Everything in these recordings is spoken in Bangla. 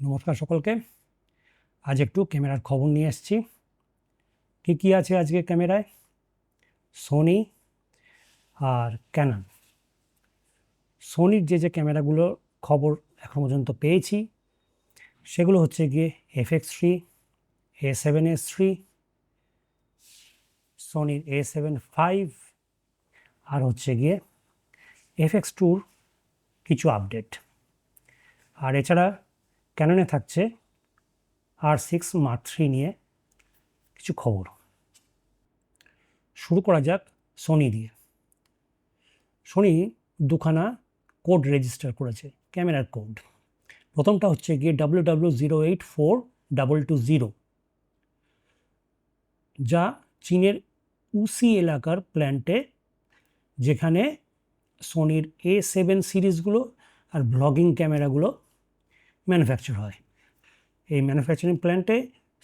নমস্কার সকলকে। আজ একটু ক্যামেরার খবর নিয়ে এসেছি। কী কী আছে আজকে ক্যামেরায়? সোনি আর ক্যানন সোনির যে যে ক্যামেরাগুলো খবর এখন পর্যন্ত পেয়েছি, সেগুলো হচ্ছে গিয়ে F X three A seven S three সোনির A seven five আর হচ্ছে গিয়ে এফ এক্স টুর কিছু আপডেট আর এছাড়া ক্যাননে থাকছে? আর সিক্স মার্ক থ্রি নিয়ে কিছু খবর। শুরু করা যাক সোনি দিয়ে। সোনি দুখানা কোড রেজিস্টার করেছে ক্যামেরার কোড প্রথমটা হচ্ছে গিয়ে W W zero eight four double two zero যা চীনের উসি এলাকার প্ল্যান্টে যেখানে সোনির এ সেভেন সিরিজগুলো আর ব্লগিং ক্যামেরাগুলো ম্যানুফ্যাকচার হয়। এই ম্যানুফ্যাকচারিং প্ল্যান্টে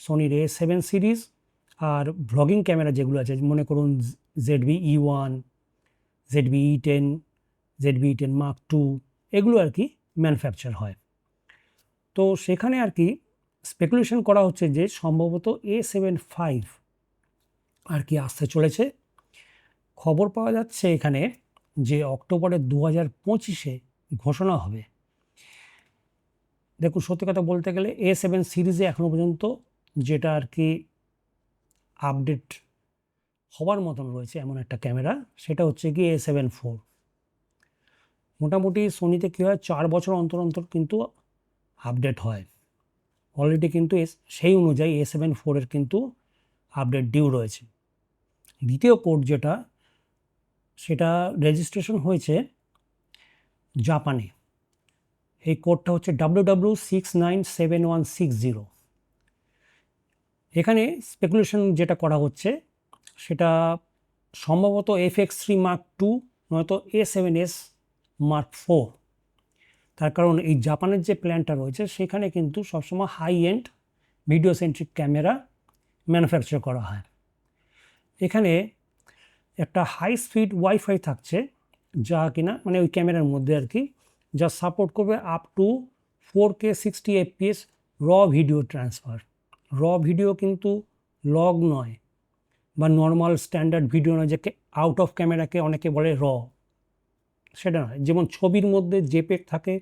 সোনির এ সেভেন সিরিজ আর ব্লগিং ক্যামেরা যেগুলো আছে, মনে করুন Z V E one Z V E ten Z V ten mark two এগুলো আর কি ম্যানুফ্যাকচার হয়। তো সেখানে আর কি স্পেকুলেশন করা হচ্ছে যে সম্ভবত এ সেভেন ফাইভ আর কি আসতে চলেছে। খবর পাওয়া যাচ্ছে এখানে যে অক্টোবরের দু হাজার পঁচিশে ঘোষণা হবে। দেখুন, সত্যি কথা বলতে গেলে এ সেভেন সিরিজে এখনও পর্যন্ত যেটা আর কি আপডেট হওয়ার মতন রয়েছে এমন একটা ক্যামেরা সেটা হচ্ছে কি এ সেভেন ফোর মোটামুটি সোনিতে কী হয়, চার বছর অন্তর অন্তর কিন্তু আপডেট হয়। অলরেডি কিন্তু সেই অনুযায়ী এ সেভেন ফোরের কিন্তু আপডেট ডিউ রয়েছে। দ্বিতীয় কোড যেটা, সেটা রেজিস্ট্রেশন হয়েছে জাপানে। এই কোডটা হচ্ছে W W six nine seven one six zero এখানে স্পেকুলেশন যেটা করা হচ্ছে, সেটা সম্ভবত F X three mark two নয়তো A seven S mark four তার কারণ এই জাপানের যে প্ল্যানটা রয়েছে, সেখানে কিন্তু সবসময় high end video centric camera manufacture করা হয়। এখানে একটা হাই স্পিড ওয়াইফাই থাকছে, যা কিনা মানে ওই ক্যামেরার মধ্যে আর কি যা সাপোর্ট করবে up to four K sixty FPS র ভিডিও ট্রান্সফার র ভিডিও কিন্তু লগ নয় বা নর্মাল স্ট্যান্ডার্ড ভিডিও নয় যে আউট অফ ক্যামেরাকে অনেকে বলে র সেটা নয়, যেমন ছবির মধ্যে জেপেক থাকে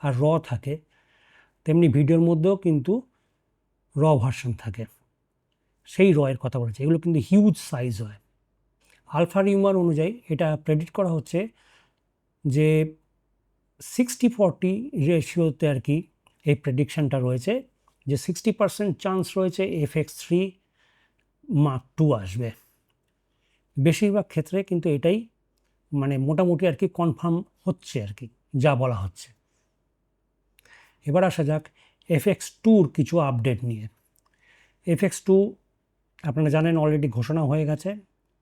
আর র থাকে, তেমনি ভিডিওর মধ্যেও কিন্তু র ভার্সন থাকে। সেই র এর কথা বলেছে, এগুলো কিন্তু হিউজ সাইজ হয়। আলফা রিউমার অনুযায়ী এটা প্রেডিক্ট করা হচ্ছে যে সিক্সটি ফর্টি রেশিওতে আর কি এই প্রেডিকশানটা রয়েছে, যে সিক্সটি পার্সেন্ট চান্স রয়েছে F X three mark two আসবে। বেশিরভাগ ক্ষেত্রে কিন্তু এটাই মানে মোটামুটি আর কি কনফার্ম হচ্ছে আর কি, যা বলা হচ্ছে। এবার আসা যাক এফ এক্স টুর কিছু আপডেট নিয়ে। এফ এক্স টু আপনারা জানেন অলরেডি ঘোষণা হয়ে গেছে,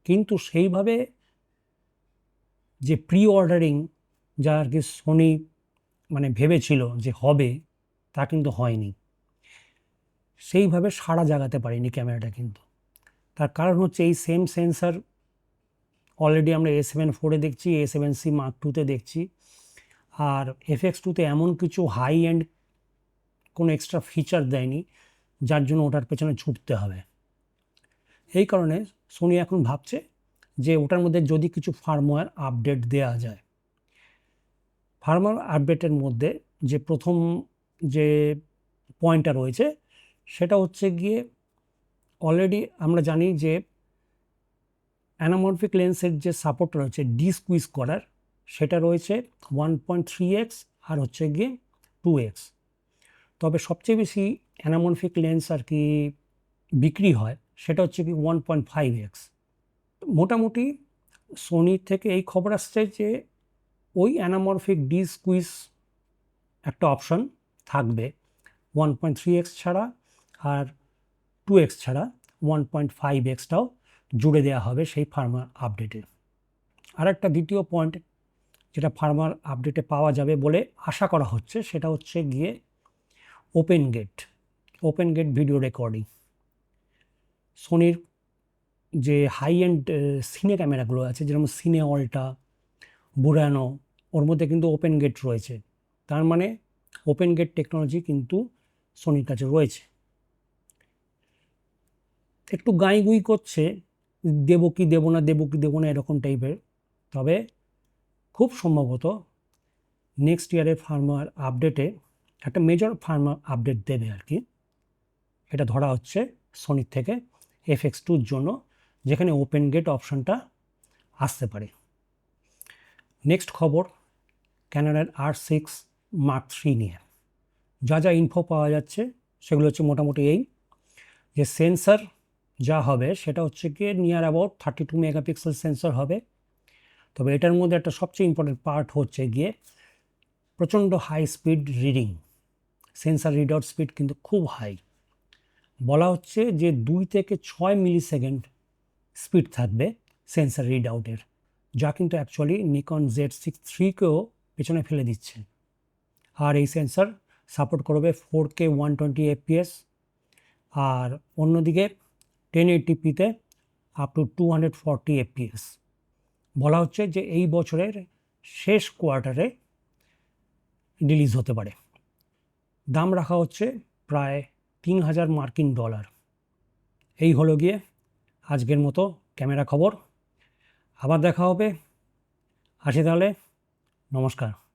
কিন্তু সেইভাবে যে প্রি অর্ডারিং যা আর কি সোনি মানে ভেবেছিল যে হবে, তা কিন্তু হয়নি। সেইভাবে সাড়া জাগাতে পারিনি ক্যামেরাটা কিন্তু। তার কারণ হচ্ছে এই সেম সেন্সার অলরেডি আমরা এ সেভেন ফোরে দেখছি এ সেভেন সি মার্ক টুতে দেখছি। আর এফ এক্স টুতে এমন কিছু হাই এন্ড কোনো এক্সট্রা ফিচার দেয়নি, যার জন্য ওটার পেছনে ছুটতে হবে। এই কারণে সোনি এখন ভাবছে যে ওটার মধ্যে যদি কিছু ফার্মওয়্যার আপডেট দেওয়া যায় ফার্মওয়্যার আপডেটের মধ্যে যে প্রথম যে পয়েন্টটা রয়েছে, সেটা হচ্ছে গিয়ে অলরেডি আমরা জানি যে অ্যানামরফিক লেন্সের যে সাপোর্ট রয়েছে ডি স্কুইজ করার, সেটা রয়েছে ওয়ান পয়েন্ট থ্রি এক্স আর হচ্ছে গিয়ে টু এক্স তবে সবচেয়ে বেশি অ্যানামরফিক লেন্স আর কি বিক্রি হয়, সেটা হচ্ছে কি ওয়ান পয়েন্ট ফাইভ এক্স মোটামুটি সোনির থেকে এই খবর আসছে যে ওই অ্যানামরফিক ডি স্কুইজ একটা অপশন থাকবে। ওয়ান পয়েন্ট থ্রি এক্স ছাড়া আর টু এক্স ছাড়া ওয়ান পয়েন্ট ফাইভ এক্সটাও জুড়ে দেওয়া হবে সেই ফার্মার আপডেটে। আর একটা দ্বিতীয় পয়েন্ট যেটা ফার্মার আপডেটে পাওয়া যাবে বলে আশা করা হচ্ছে সেটা হচ্ছে গিয়ে open gate open gate video recording. সোনির যে হাই এন্ড সিনে ক্যামেরাগুলো আছে যেরকম সিনে অল্টা বুরানো ওর মধ্যে কিন্তু ওপেন গেট রয়েছে। তার মানে ওপেন গেট টেকনোলজি কিন্তু সোনির কাছে রয়েছে। একটু গাঁই গুই করছে, দেবো কি দেবো না, দেবো কি দেবো না এরকম টাইপের তবে খুব সম্ভবত নেক্সট ইয়ারের ফার্মার আপডেটে একটা মেজর ফার্মার আপডেট দেবে আর কি। এটা ধরা হচ্ছে সোনির থেকে এফ এক্স টুর জন্য, যেখানে ওপেন গেট অপশানটা আসতে পারে। নেক্সট খবর ক্যানাডার আর সিক্স মার্ক থ্রি নিয়ে। যা যা ইনফো পাওয়া যাচ্ছে, সেগুলো হচ্ছে মোটামুটি এই যে সেন্সার যা হবে, সেটা হচ্ছে গিয়ে near about thirty two megapixel sensor হবে। তবে এটার মধ্যে একটা সবচেয়ে ইম্পর্টেন্ট পার্ট হচ্ছে গিয়ে প্রচণ্ড high speed reading sensor read out speed কিন্তু খুব হাই বলা হচ্ছে যে দুই থেকে ছয় মিলি সেকেন্ড স্পিড থাকবে সেন্সার রিড আউটের যা কিন্তু অ্যাকচুয়ালি নিকন জেড সিক্স থ্রিকেও পেছনে ফেলে দিচ্ছে। আর এই সেন্সার সাপোর্ট করবে four K one twenty FPS আর অন্যদিকে ten এইটিপিতে up to two hundred forty FPS বলা হচ্ছে যে এই বছরের শেষ কোয়ার্টারে রিলিজ হতে পারে। দাম রাখা হচ্ছে প্রায় তিন হাজার মার্কিন ডলার। এই হলো গিয়ে আজকের মতো ক্যামেরা খবর। আবার দেখা হবে। আসি তাহলে। নমস্কার।